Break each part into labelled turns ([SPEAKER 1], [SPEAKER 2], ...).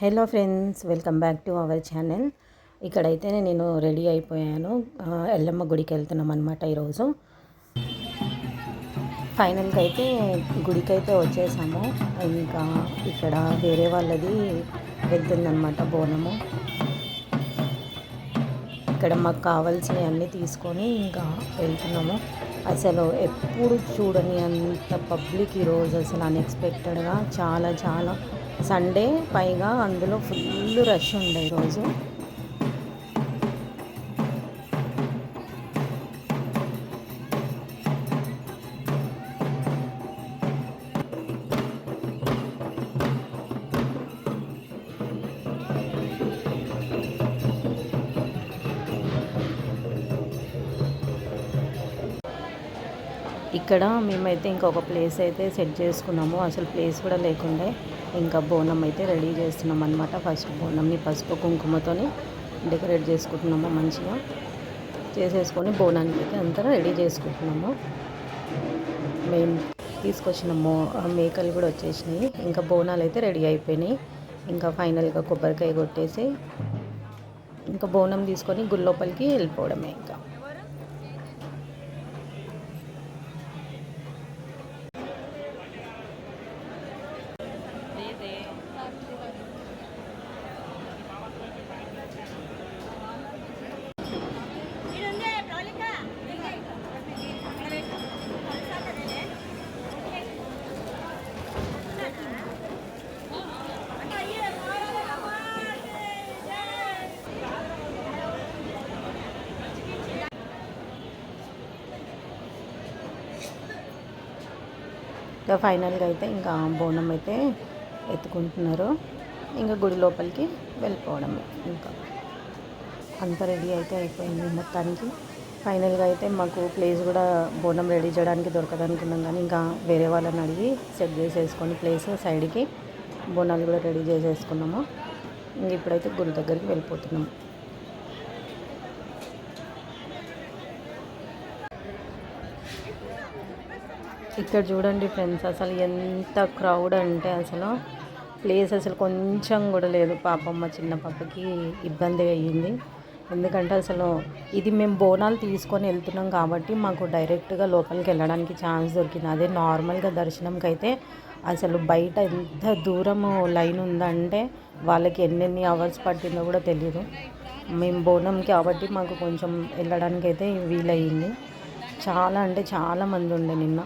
[SPEAKER 1] Hello friends welcome back to our channel. ఇక్కడైతే నేను ready అయిపోయాను. ఎల్లమ్మ గుడికి వెళ్తున్నాం అనమాట ఈరోజు. ఫైనల్గా అయితే గుడికి అయితే వచ్చేసాము. ఇంకా ఇక్కడ వేరే వాళ్ళది వెళ్తుందనమాట బోనము. ఇక్కడ మాకు కావాల్సినవి అన్నీ తీసుకొని ఇంకా వెళ్తున్నాము. అసలు ఎప్పుడు చూడని అంత పబ్లిక్ ఈరోజు. అసలు అన్ఎక్స్పెక్టెడ్గా చాలా చాలా సండే పైగా అందులో ఫుల్ రష్ ఉండే ఈరోజు. ఇక్కడ మేమైతే ఇంకొక ప్లేస్ అయితే సెట్ చేసుకున్నాము. అసలు ప్లేస్ కూడా లేకుండే. ఇంకా బోనం అయితే రెడీ చేస్తున్నాం అనమాట ఫస్ట్ బోనంని పసుపు కుంకుమతోని డెకరేట్ చేసుకుంటున్నాము మంచిగా. చేసేసుకొని బోనానికి అయితే అంతా రెడీ చేసుకుంటున్నాము. మేము తీసుకొచ్చిన మో మేకలు కూడా వచ్చేసినాయి. ఇంకా బోనాలు అయితే రెడీ అయిపోయినాయి. ఇంకా ఫైనల్గా కొబ్బరికాయ కొట్టేసి ఇంకా బోనం తీసుకొని గుళ్ళోపలికి వెళ్ళిపోవడమే ఇంకా. ఇంకా ఫైనల్గా అయితే ఇంకా బోనం అయితే ఎత్తుకుంటున్నారు. ఇంకా గుడి లోపలికి వెళ్ళిపోవడమే. ఇంకా అంత రెడీ అయితే అయిపోయింది మొత్తానికి. ఫైనల్గా అయితే మాకు ప్లేస్ కూడా బోనం రెడీ చేయడానికి దొరకదనుకున్నాం కానీ ఇంకా వేరే వాళ్ళని అడిగి సెట్ చేసేసుకొని ప్లేస్ సైడ్కి బోనాలు కూడా రెడీ చేసేసుకున్నాము. ఇంక ఇప్పుడైతే గుడి దగ్గరికి వెళ్ళిపోతున్నాము. ఇక్కడ చూడండి ఫ్రెండ్స్ అసలు ఎంత క్రౌడ్ అంటే అసలు ప్లేస్ అసలు కొంచెం కూడా లేదు. పాపమ్మ చిన్న పాపకి ఇబ్బంది అయ్యింది. ఎందుకంటే అసలు ఇది మేము బోనాలు తీసుకొని వెళ్తున్నాం కాబట్టి మాకు డైరెక్ట్గా లోపలికి వెళ్ళడానికి ఛాన్స్ దొరికింది. అదే నార్మల్గా దర్శనంకి అయితే అసలు బయట ఎంత దూరము లైన్ ఉందంటే వాళ్ళకి ఎన్నెన్ని అవర్స్ పట్టిందో కూడా తెలియదు మేము బోనం కాబట్టి మాకు కొంచెం వెళ్ళడానికి అయితే వీలయ్యింది. చాలా అంటే చాలా మంది ఉండే నిన్న.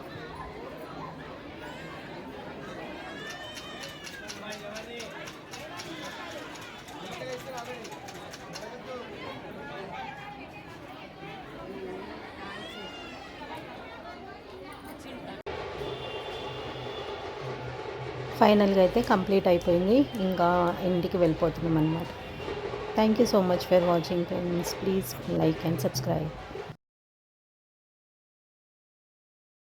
[SPEAKER 1] ఫైనల్గా అయితే కంప్లీట్ అయిపోయింది. ఇంకా ఇంటికి వెళ్ళిపోతున్నాం అనమాట thank you so much for watching friends please like and subscribe